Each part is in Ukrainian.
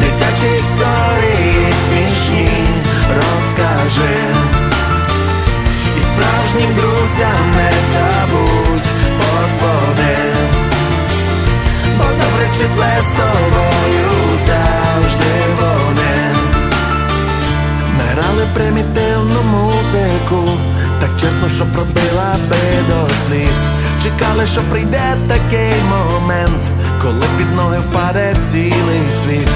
Дитячі історії смішні розкажи. І справжнім друзям не забудь подзвони. Бо добре числе з тобою завжди вони. Ми грали примітивну музику Так чесно, що пробила би до сліз. Чекали, що прийде такий момент, коли під ноги впаде цілий світ.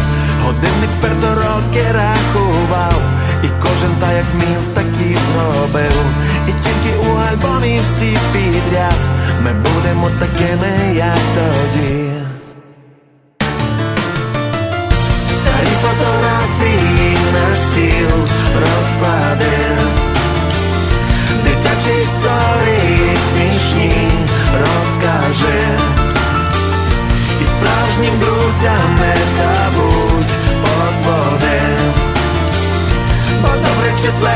Годинник вперто роки рахував, і кожен та як міг, так і зробив. І тільки у альбомі всі підряд ми будемо такими, як тоді. Старі фотографії на стіл розкладив. Дитячі історії смішні розкажи І справжнім друзям не забудь подзвони Бо добре числе